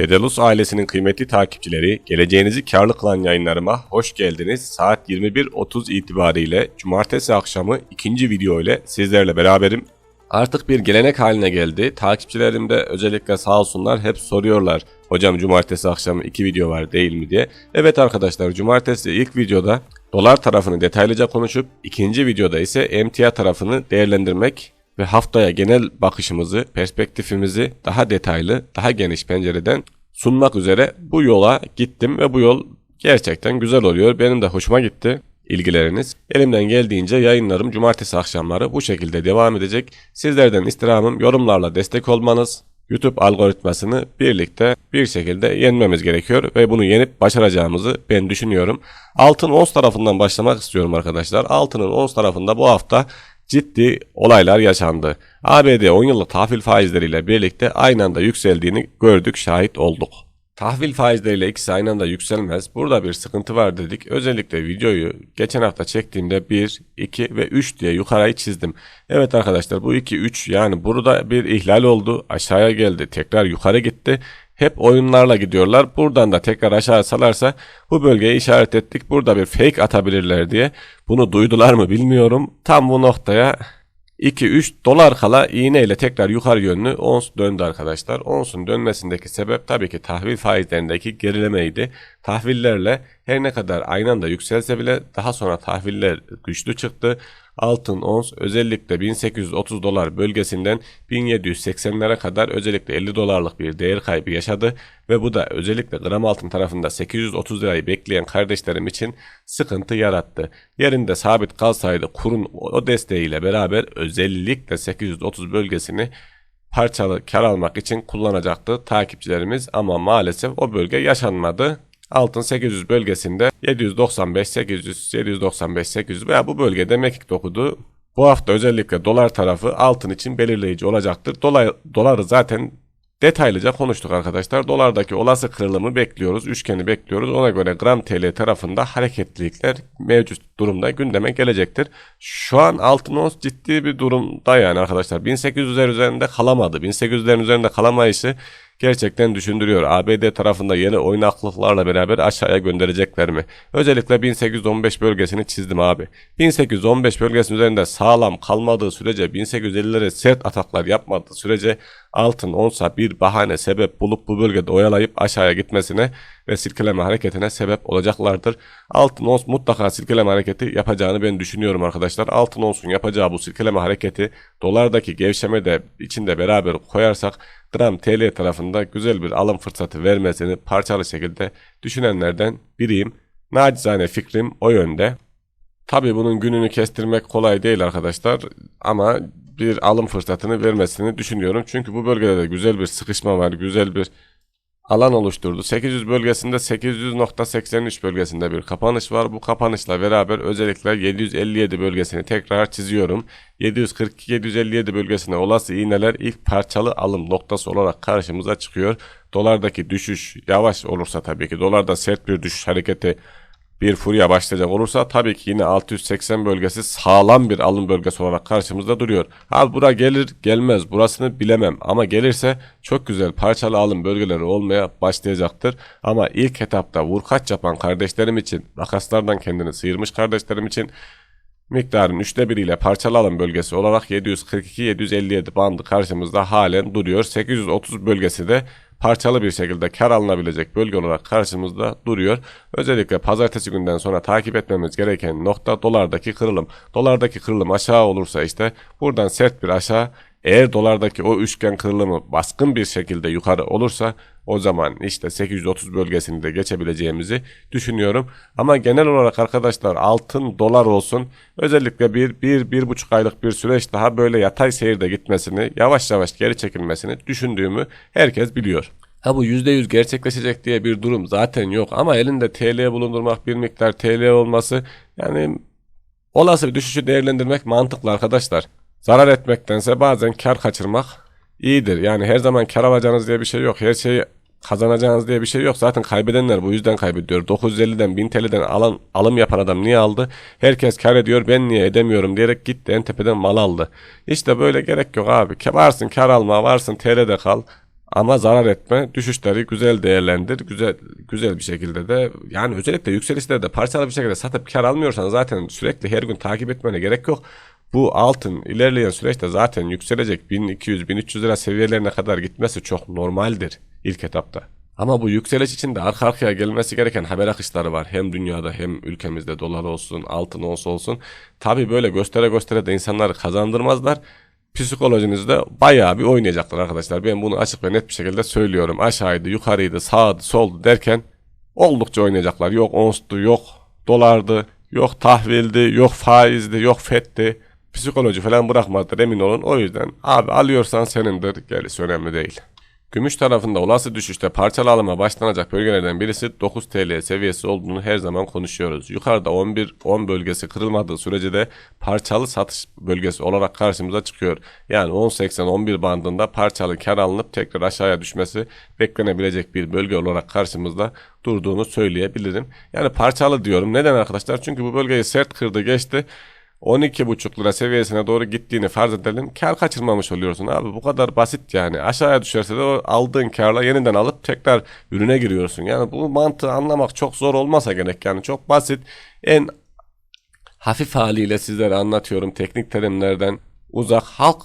Dedelus ailesinin kıymetli takipçileri, geleceğinizi karlı kılan yayınlarıma hoş geldiniz. Saat 21.30 itibariyle cumartesi akşamı ikinci video ile sizlerle beraberim. Artık bir gelenek haline geldi. Takipçilerim de özellikle sağ olsunlar hep soruyorlar. Hocam cumartesi akşamı iki video var değil mi diye. Evet arkadaşlar cumartesi ilk videoda dolar tarafını detaylıca konuşup ikinci videoda ise emtia tarafını değerlendirmek ve haftaya genel bakışımızı, perspektifimizi daha detaylı, daha geniş pencereden sunmak üzere bu yola gittim ve bu yol gerçekten güzel oluyor. Benim de hoşuma gitti ilgileriniz. Elimden geldiğince yayınlarım cumartesi akşamları bu şekilde devam edecek. Sizlerden istirhamım yorumlarla destek olmanız. YouTube algoritmasını birlikte bir şekilde yenmemiz gerekiyor ve bunu yenip başaracağımızı ben düşünüyorum. Altın ons tarafından başlamak istiyorum arkadaşlar. Altının ons tarafında bu hafta ciddi olaylar yaşandı. ABD 10 yıllık tahvil faizleriyle birlikte aynı anda yükseldiğini gördük, şahit olduk. Tahvil faizleriyle ikisi aynı anda yükselmez. Burada bir sıkıntı var dedik. Özellikle videoyu geçen hafta çektiğimde 1, 2 ve 3 diye yukarıyı çizdim. Evet arkadaşlar bu 2, 3 yani burada bir ihlal oldu. Aşağıya geldi. Tekrar yukarı gitti. Hep oyunlarla gidiyorlar. Buradan da tekrar aşağı salarsa bu bölgeye işaret ettik. Burada bir fake atabilirler diye. Bunu duydular mı bilmiyorum. Tam bu noktaya 2-3 dolar kala iğneyle tekrar yukarı yönlü ons döndü arkadaşlar. Onsun dönmesindeki sebep tabii ki tahvil faizlerindeki gerilemeydi. Tahvillerle her ne kadar aynı anda yükselse bile daha sonra tahviller güçlü çıktı. Altın ons özellikle 1830 dolar bölgesinden 1780'lere kadar özellikle 50 dolarlık bir değer kaybı yaşadı ve bu da özellikle gram altın tarafında 830 lirayı bekleyen kardeşlerim için sıkıntı yarattı. Yerinde sabit kalsaydı kurun o desteğiyle beraber özellikle 830 bölgesini parçalı kar almak için kullanacaktı takipçilerimiz ama maalesef o bölge yaşanmadı. Altın 800 bölgesinde 795, 800, 795, 800 veya bu bölgede mekik dokudu. Bu hafta özellikle dolar tarafı altın için belirleyici olacaktır. Dolar, doları zaten detaylıca konuştuk arkadaşlar. Dolardaki olası kırılımı bekliyoruz. Üçgeni bekliyoruz. Ona göre gram TL tarafında hareketlilikler mevcut durumda gündeme gelecektir. Şu an altın ons ciddi bir durumda yani arkadaşlar. 1800'ler üzerinde kalamadı. 1800'lerin üzerinde kalamayışı gerçekten düşündürüyor. ABD tarafında yeni oynaklıklarla beraber aşağıya gönderecekler mi? Özellikle 1815 bölgesini çizdim abi. 1815 bölgesinin üzerinde sağlam kalmadığı sürece 1850'lere sert ataklar yapmadığı sürece altın onsa bir bahane sebep bulup bu bölgede oyalayıp aşağıya gitmesine ve silkeleme hareketine sebep olacaklardır. Altın ons mutlaka silkeleme hareketi yapacağını ben düşünüyorum arkadaşlar. Altın onsun yapacağı bu silkeleme hareketi dolardaki gevşeme de içinde beraber koyarsak gram TL tarafında güzel bir alım fırsatı vermesini parçalı şekilde düşünenlerden biriyim. Nacizane fikrim o yönde. Tabi bunun gününü kestirmek kolay değil arkadaşlar ama bir alım fırsatını vermesini düşünüyorum. Çünkü bu bölgede de güzel bir sıkışma var, güzel bir alan oluşturdu. 800 bölgesinde 800.83 bölgesinde bir kapanış var. Bu kapanışla beraber özellikle 757 bölgesini tekrar çiziyorum. 742-757 bölgesine olası iğneler ilk parçalı alım noktası olarak karşımıza çıkıyor. Dolardaki düşüş yavaş olursa tabii ki dolarda sert bir düşüş hareketi bir furya başlayacak olursa tabii ki yine 680 bölgesi sağlam bir alım bölgesi olarak karşımızda duruyor. Al bura gelir gelmez burasını bilemem ama gelirse çok güzel parçalı alım bölgeleri olmaya başlayacaktır. Ama ilk etapta vurkaç yapan kardeşlerim için makaslardan kendini sıyırmış kardeşlerim için miktarın üçte biriyle parçalı alım bölgesi olarak 742-757 bandı karşımızda halen duruyor. 830 bölgesi de parçalı bir şekilde kar alınabilecek bölge olarak karşımızda duruyor. Özellikle pazartesi günden sonra takip etmemiz gereken nokta dolardaki kırılım. Dolardaki kırılım aşağı olursa işte buradan sert bir aşağı eğer dolardaki o üçgen kırılımı baskın bir şekilde yukarı olursa o zaman işte 830 bölgesini de geçebileceğimizi düşünüyorum. Ama genel olarak arkadaşlar altın dolar olsun özellikle bir, bir, bir buçuk aylık bir süreç daha böyle yatay seyirde gitmesini yavaş yavaş geri çekilmesini düşündüğümü herkes biliyor. Ha bu %100 gerçekleşecek diye bir durum zaten yok ama elinde TL bulundurmak bir miktar TL olması yani olası bir düşüşü değerlendirmek mantıklı arkadaşlar. Zarar etmektense bazen kar kaçırmak iyidir. Yani her zaman kar alacağınız diye bir şey yok. Her şeyi kazanacağınız diye bir şey yok. Zaten kaybedenler bu yüzden kaybediyor. 950'den 1000 TL'den alan, alım yapan adam niye aldı? Herkes kar ediyor ben niye edemiyorum diyerek gitti en tepeden mal aldı. İşte böyle gerek yok abi. Varsın kar alma varsın TL'de kal. Ama zarar etme, düşüşleri güzel değerlendir, güzel güzel bir şekilde de yani özellikle yükselişlerde parçalı bir şekilde satıp kar almıyorsan zaten sürekli her gün takip etmene gerek yok. Bu altın ilerleyen süreçte zaten yükselecek 1200-1300 lira seviyelerine kadar gitmesi çok normaldir ilk etapta. Ama bu yükseliş için de arka arkaya gelmesi gereken haber akışları var. Hem dünyada hem ülkemizde dolar olsun, altın olsa olsun. Tabi böyle göstere göstere de insanları kazandırmazlar. Psikolojinizde bayağı bir oynayacaklar arkadaşlar. Ben bunu açık ve net bir şekilde söylüyorum. Aşağıydı, yukarıydı, sağdı, soldu derken oldukça oynayacaklar. Yok onstu, yok dolardı, yok tahvildi, yok faizdi, yok fetti. Psikoloji falan bırakmadılar emin olun. O yüzden abi alıyorsan senindir. Gerisi önemli değil. Gümüş tarafında olası düşüşte parçalı alıma başlanacak bölgelerden birisi 9 TL seviyesi olduğunu her zaman konuşuyoruz. Yukarıda 11-10 bölgesi kırılmadığı sürece de parçalı satış bölgesi olarak karşımıza çıkıyor. Yani 10.80-11 bandında parçalı kar alınıp tekrar aşağıya düşmesi beklenebilecek bir bölge olarak karşımızda durduğunu söyleyebilirim. Yani parçalı diyorum. Neden arkadaşlar? Çünkü bu bölgeyi sert kırdı geçti. 12,5 lira seviyesine doğru gittiğini farz edelim. Kar kaçırmamış oluyorsun abi. Bu kadar basit yani. Aşağıya düşerse de o aldığın karla yeniden alıp tekrar ürüne giriyorsun. Yani bu mantığı anlamak çok zor olmasa gerek. Yani çok basit. En hafif haliyle sizlere anlatıyorum. Teknik terimlerden uzak halk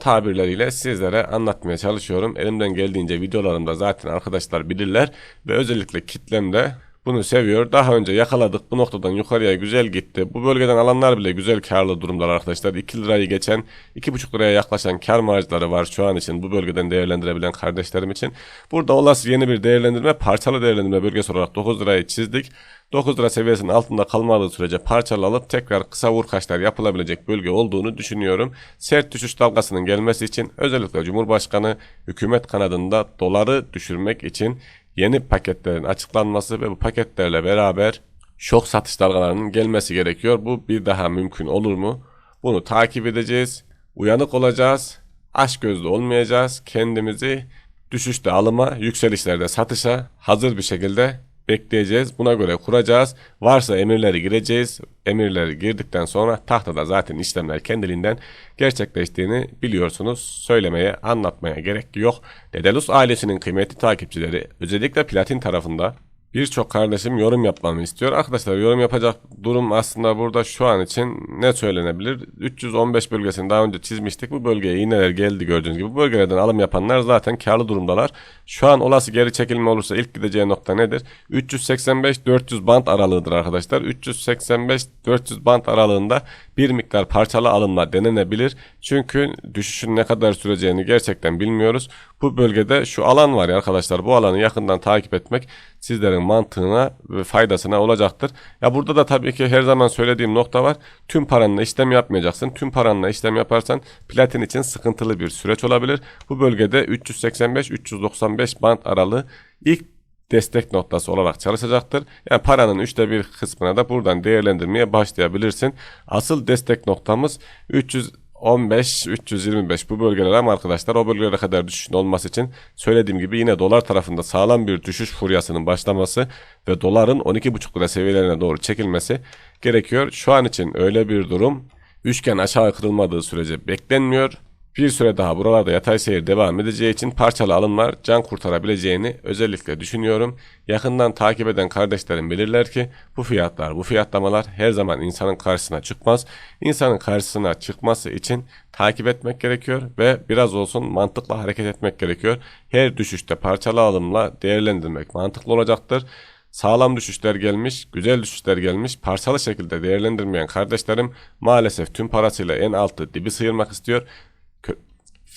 tabirleriyle sizlere anlatmaya çalışıyorum. Elimden geldiğince videolarımda zaten arkadaşlar bilirler ve özellikle kitlemde bunu seviyor. Daha önce yakaladık. Bu noktadan yukarıya güzel gitti. Bu bölgeden alanlar bile güzel karlı durumlar arkadaşlar. 2 lirayı geçen 2,5 liraya yaklaşan kar marjları var şu an için bu bölgeden değerlendirebilen kardeşlerim için. Burada olası yeni bir değerlendirme parçalı değerlendirme bölgesi olarak 9 lirayı çizdik. 9 lira seviyesinin altında kalmadığı sürece parçalı alıp tekrar kısa vurkaçlar yapılabilecek bölge olduğunu düşünüyorum. Sert düşüş dalgasının gelmesi için özellikle Cumhurbaşkanı hükümet kanadında doları düşürmek için yeni paketlerin açıklanması ve bu paketlerle beraber şok satış dalgalarının gelmesi gerekiyor. Bu bir daha mümkün olur mu? Bunu takip edeceğiz. Uyanık olacağız. Aç gözlü olmayacağız. Kendimizi düşüşte alıma, yükselişlerde satışa hazır bir şekilde bekleyeceğiz. Buna göre kuracağız. Varsa emirleri gireceğiz. Emirleri girdikten sonra tahtada zaten işlemler kendiliğinden gerçekleştiğini biliyorsunuz. Söylemeye, anlatmaya gerek yok. Dedelus ailesinin kıymetli takipçileri özellikle platin tarafında Birçok kardeşim yorum yapmamı istiyor. Arkadaşlar yorum yapacak durum aslında burada şu an için ne söylenebilir? 315 bölgesini daha önce çizmiştik. Bu bölgeye iğneler geldi gördüğünüz gibi. Bu bölgelerden alım yapanlar zaten karlı durumdalar. Şu an olası geri çekilme olursa ilk gideceği nokta nedir? 385-400 band aralığıdır arkadaşlar. 385-400 band aralığında bir miktar parçalı alımla denenebilir. Çünkü düşüşün ne kadar süreceğini gerçekten bilmiyoruz. Bu bölgede şu alan var ya arkadaşlar. Bu alanı yakından takip etmek sizlerin mantığına ve faydasına olacaktır. Ya burada da tabii ki her zaman söylediğim nokta var. Tüm paranla işlem yapmayacaksın. Tüm paranla işlem yaparsan platin için sıkıntılı bir süreç olabilir. Bu bölgede 385-395 band aralığı ilk destek noktası olarak çalışacaktır. Yani paranın üçte bir kısmına da buradan değerlendirmeye başlayabilirsin. Asıl destek noktamız 300 15 325 bu bölgeler ama arkadaşlar o bölgelere kadar düşüşün olması için söylediğim gibi yine dolar tarafında sağlam bir düşüş furyasının başlaması ve doların 12,5 lira seviyelerine doğru çekilmesi gerekiyor. Şu an için öyle bir durum üçgen aşağı kırılmadığı sürece beklenmiyor. Bir süre daha buralarda yatay seyir devam edeceği için parçalı alımlar can kurtarabileceğini özellikle düşünüyorum. Yakından takip eden kardeşlerim bilirler ki bu fiyatlar, bu fiyatlamalar her zaman insanın karşısına çıkmaz. İnsanın karşısına çıkması için takip etmek gerekiyor ve biraz olsun mantıkla hareket etmek gerekiyor. Her düşüşte parçalı alımla değerlendirmek mantıklı olacaktır sağlam düşüşler gelmiş, güzel düşüşler gelmiş, parçalı şekilde değerlendirmeyen kardeşlerim maalesef tüm parasıyla en altı dibi sıyırmak istiyor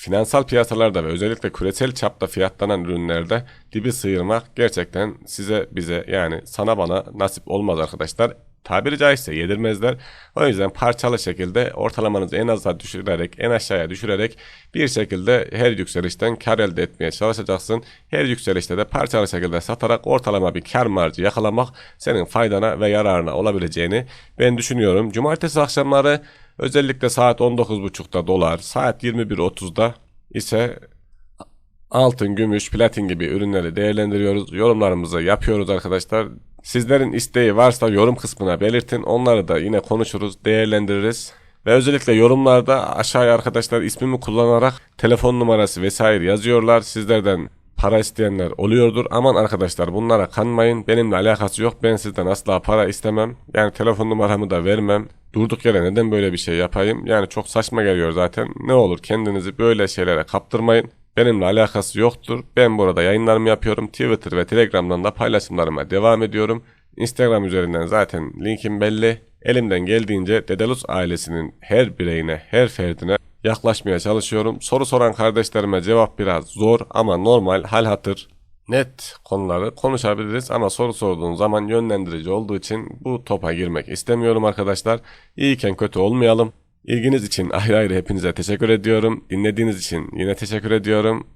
finansal piyasalarda ve özellikle küresel çapta fiyatlanan ürünlerde dibi sıyırmak gerçekten size bize yani sana bana nasip olmaz arkadaşlar. Tabiri caizse yedirmezler. O yüzden parçalı şekilde ortalamanızı en aza düşürerek, en aşağıya düşürerek bir şekilde her yükselişten kar elde etmeye çalışacaksın. Her yükselişte de parçalı şekilde satarak ortalama bir kar marjı yakalamak senin faydana ve yararına olabileceğini ben düşünüyorum. Cumartesi akşamları Özellikle saat 19.30'da dolar, saat 21.30'da ise altın, gümüş, platin gibi ürünleri değerlendiriyoruz. Yorumlarımızı yapıyoruz arkadaşlar. Sizlerin isteği varsa yorum kısmına belirtin. Onları da yine konuşuruz, değerlendiririz. Ve özellikle yorumlarda aşağıya arkadaşlar ismimi kullanarak telefon numarası vesaire yazıyorlar. Sizlerden para isteyenler oluyordur. Aman arkadaşlar bunlara kanmayın. Benimle alakası yok. Ben sizden asla para istemem. Yani telefon numaramı da vermem. Durduk yere neden böyle bir şey yapayım? Yani çok saçma geliyor zaten. Ne olur kendinizi böyle şeylere kaptırmayın. Benimle alakası yoktur. Ben burada yayınlarımı yapıyorum. Twitter ve Telegram'dan da paylaşımlarıma devam ediyorum. Instagram üzerinden zaten linkim belli. Elimden geldiğince Dedelus ailesinin her bireyine, her ferdine yaklaşmaya çalışıyorum. Soru soran kardeşlerime cevap biraz zor ama normal hal hatır net konuları konuşabiliriz ama soru sorduğun zaman yönlendirici olduğu için bu topa girmek istemiyorum arkadaşlar. İyiyken kötü olmayalım. İlginiz için ayrı ayrı hepinize teşekkür ediyorum. Dinlediğiniz için yine teşekkür ediyorum.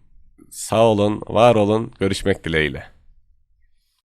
Sağ olun, var olun. Görüşmek dileğiyle.